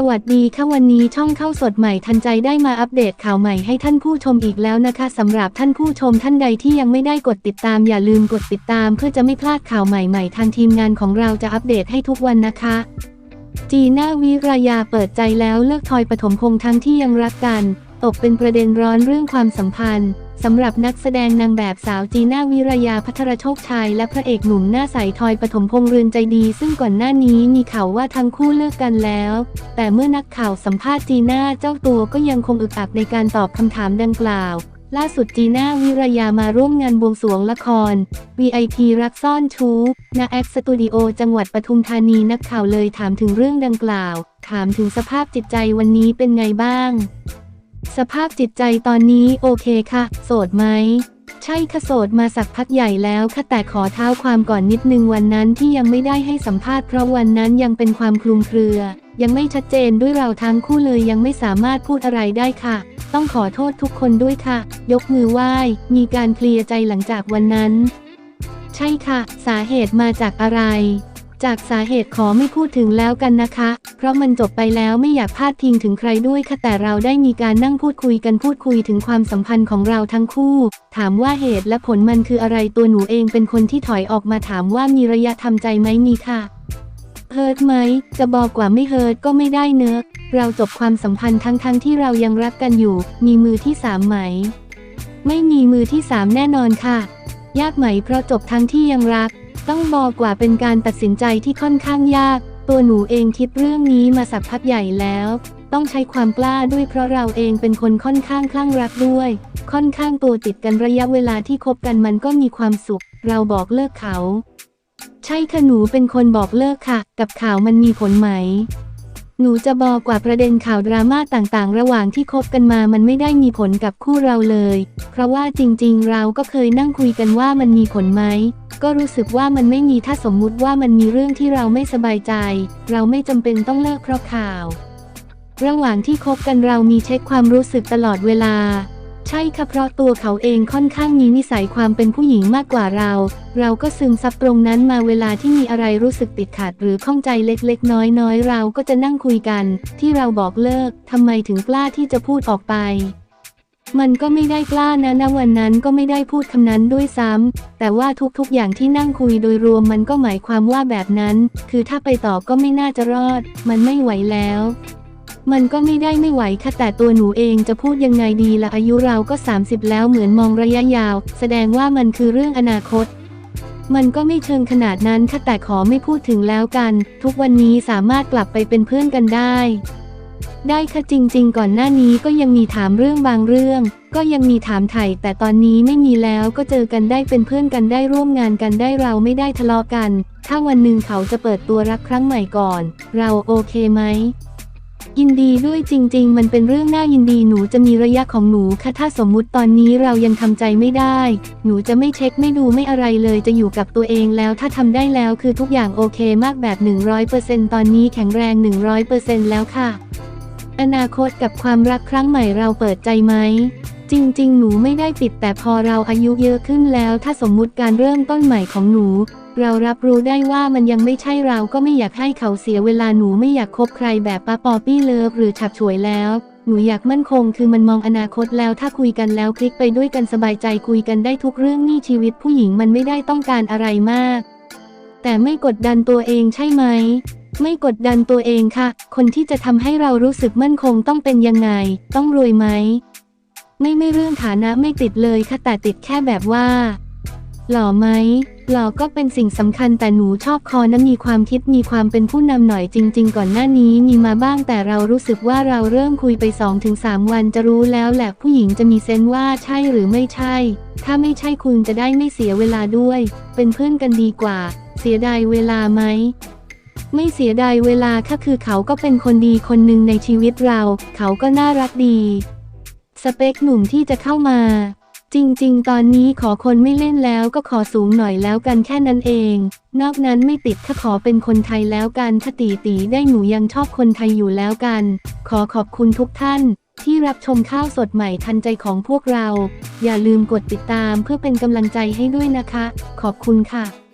สวัสดีค่ะวันนี้ช่องเข้าสดใหม่ทันใจได้มาอัปเดตข่าวใหม่ให้ท่านผู้ชมอีกแล้วนะคะสำหรับท่านผู้ชมท่านใดที่ยังไม่ได้กดติดตามอย่าลืมกดติดตามเพื่อจะไม่พลาดข่าวใหม่ๆ ทางทีมงานของเราจะอัปเดตให้ทุกวันนะคะ จีน่าวิรยาเปิดใจแล้วเลิกทอยปฐมพงษ์ทั้งที่ยังรักกัน ตกเป็นประเด็นร้อนเรื่องความสัมพันธ์ สำหรับนักแสดงนางแบบสาวจีน่าวิรยาพัทรโชคชัยและพระเอกหนุ่มหน้าใสทอยปฐมพงษ์เรือนใจดี ซึ่งก่อนหน้านี้มีข่าวว่าทั้งคู่เลิกกันแล้ว แต่เมื่อนักข่าวสัมภาษณ์จีน่าเจ้าตัวก็ยังคงอึกอักในการตอบคำถามดังกล่าว ล่าสุดจีน่าวิรยามาร่วมงานบวงสรวงละคร VIP รักซ่อนชู้ณแอคสตูดิโอจังหวัดปทุมธานีนักข่าวเลยถามถึงเรื่องดังกล่าว ถามถึงสภาพจิตใจวันนี้เป็นไงบ้าง สภาพจิตใจตอนนี้โอเคค่ะ โสดไหม ใช่ค่ะโสดมาสักพักใหญ่แล้วค่ะแต่ขอเท้าความก่อนนิดนึงวันนั้นที่ยังไม่ได้ให้สัมภาษณ์เพราะวันนั้นยังเป็นความคลุมเครือ ยังไม่ชัดเจนด้วยเราทั้งคู่เลยยังไม่สามารถพูดอะไรได้ค่ะ ต้องขอโทษทุกคนด้วยค่ะ ยกมือไหว้ มีการเคลียร์ใจหลังจากวันนั้น ใช่ค่ะ สาเหตุมาจากอะไร จากสาเหตุขอไม่พูดถึงแล้วกันนะคะ เพราะมันจบไปแล้วไม่อยากพาดพิงถึงใครด้วยค่ะแต่เราได้มีการนั่งพูดคุยกันพูดคุยถึงความสัมพันธ์ของเราทั้งคู่ ถามว่าเหตุและผลมันคืออะไรตัวหนูเองเป็นคนที่ถอยออกมาถามว่ามีระยะทำใจไหมมีค่ะเฮิร์ตไหม จะบอกกว่าไม่เฮิร์ตก็ไม่ได้เนอะเราจบความสัมพันธ์ทั้งๆทที่เรายังรักกันอยู่ มีมือที่สามไหม ไม่มีมือที่สามแน่นอนค่ะ ยากไหมเพราะจบทั้งที่ยังรัก ต้องบอกว่าเป็นการตัดสินใจที่ค่อนข้างยาก ตัวหนูเองคิดเรื่องนี้มาสักพักใหญ่แล้ว ต้องใช้ความกล้าด้วยเพราะเราเองเป็นคนค่อนข้างคลั่งรักด้วย ค่อนข้างตัวติดกันระยะเวลาที่คบกันมันก็มีความสุข เราบอกเลิกเขา ใช่ค่ะหนูเป็นคนบอกเลิกค่ะ กับข่าวมันมีผลไหมหนูจะบอกกว่าประเด็นข่าวดราม่าต่างๆ ระหว่างที่คบกันมามันไม่ได้มีผลกับคู่เราเลย เพราะว่าจริงๆ เราก็เคยนั่งคุยกันว่ามันมีผลไหม ก็รู้สึกว่ามันไม่มีถ้าสมมุติว่ามันมีเรื่องที่เราไม่สบายใจ เราไม่จำเป็นต้องเลิกเพราะข่าว ระหว่างที่คบกันเรามีเช็คความรู้สึกตลอดเวลา ใช่ค่ะเพราะตัวเขาเองค่อนข้างมีนิสัยความเป็นผู้หญิงมากกว่าเรา เราก็ซึมซับตรงนั้นมาเวลาที่มีอะไรรู้สึกติดขัดหรือข้องใจเล็กๆ น้อยๆ เราก็จะนั่งคุยกัน ที่เราบอกเลิกทำไมถึงกล้าที่จะพูดออกไป มันก็ไม่ได้กล้านะณวันนั้นก็ไม่ได้พูดคำนั้นด้วยซ้ำ แต่ว่าทุกๆอย่างที่นั่งคุยโดยรวมมันก็หมายความว่าแบบนั้น คือถ้าไปต่อก็ไม่น่าจะรอด มันไม่ไหวแล้ว มันก็ไม่ได้ไม่ไหวค่ะแต่ตัวหนูเองจะพูดยังไงดีละอายุเราก็ 30 แล้วเหมือนมองระยะยาว แสดงว่ามันคือเรื่องอนาคตมันก็ไม่เชิงขนาดนั้นค่ะแต่ขอไม่พูดถึงแล้วกัน ทุกวันนี้สามารถกลับไปเป็นเพื่อนกันได้ ได้ค่ะจริง ๆ ก่อนหน้านี้ก็ยังมีถามเรื่องบางเรื่อง ก็ยังมีถามไถ่แต่ตอนนี้ไม่มีแล้วก็เจอกันได้เป็นเพื่อนกันได้ร่วมงานกันได้เราไม่ได้ทะเลาะกัน ถ้าวันหนึ่งเขาจะเปิดตัวรักครั้งใหม่ก่อน เราโอเคไหมยินดีด้วยจริง ๆ มันเป็นเรื่องน่ายินดีหนูจะมีระยะของหนูค่ะถ้าสมมุติตอนนี้เรายังทำใจไม่ได้ หนูจะไม่เช็คไม่ดูไม่อะไรเลยจะอยู่กับตัวเองแล้วถ้าทำได้แล้วคือทุกอย่างโอเคมากแบบ 100%ตอนนี้แข็งแรง 100%แล้วค่ะ อนาคตกับความรักครั้งใหม่เราเปิดใจไหม จริง ๆ หนูไม่ได้ปิดแต่พอเราอายุเยอะขึ้นแล้ว ถ้าสมมุติการเริ่มต้นใหม่ของหนู เรารับรู้ได้ว่ามันยังไม่ใช่เราก็ไม่อยากให้เขาเสียเวลาหนูไม่อยากคบใครแบบป้าปอปี้เลิฟหรือฉับฉวยแล้วหนูอยากมั่นคงคือมันมองอนาคตแล้วถ้าคุยกันแล้วคลิกไปด้วยกันสบายใจคุยกันได้ทุกเรื่องนี่ชีวิตผู้หญิงมันไม่ได้ต้องการอะไรมาก แต่ไม่กดดันตัวเองใช่ไหม ไม่กดดันตัวเองค่ะ คนที่จะทำให้เรารู้สึกมั่นคงต้องเป็นยังไง ต้องรวยไหม ไม่ไม่เรื่องฐานะไม่ติดเลยค่ะแต่ติดแค่แบบว่า หล่อไหมหล่อก็เป็นสิ่งสำคัญแต่หนูชอบคอนะมีความคิดมีความเป็นผู้นำหน่อยจริง ๆ ก่อนหน้านี้มีมาบ้างแต่เรารู้สึกว่าเราเริ่มคุยไป 2-3 วันจะรู้แล้วแหละผู้หญิงจะมีเซนว่าใช่หรือไม่ใช่ ถ้าไม่ใช่คุณจะได้ไม่เสียเวลาด้วย เป็นเพื่อนกันดีกว่า เสียดายเวลาไหม ไม่เสียดายเวลาค่ะคือเขาก็เป็นคนดีคนหนึ่งในชีวิตเรา เขาก็น่ารักดี สเปคหนุ่มที่จะเข้ามา จริงๆ ตอนนี้ขอคนไม่เล่นแล้วก็ขอสูงหน่อยแล้วกันแค่นั้นเอง นอกนั้นไม่ติดค่ะขอเป็นคนไทยแล้วกันถ้าตีตีได้หนูยังชอบคนไทยอยู่แล้วกัน ขอขอบคุณทุกท่านที่รับชมข้าวสดใหม่ทันใจของพวกเรา อย่าลืมกดติดตามเพื่อเป็นกำลังใจให้ด้วยนะคะ ขอบคุณค่ะ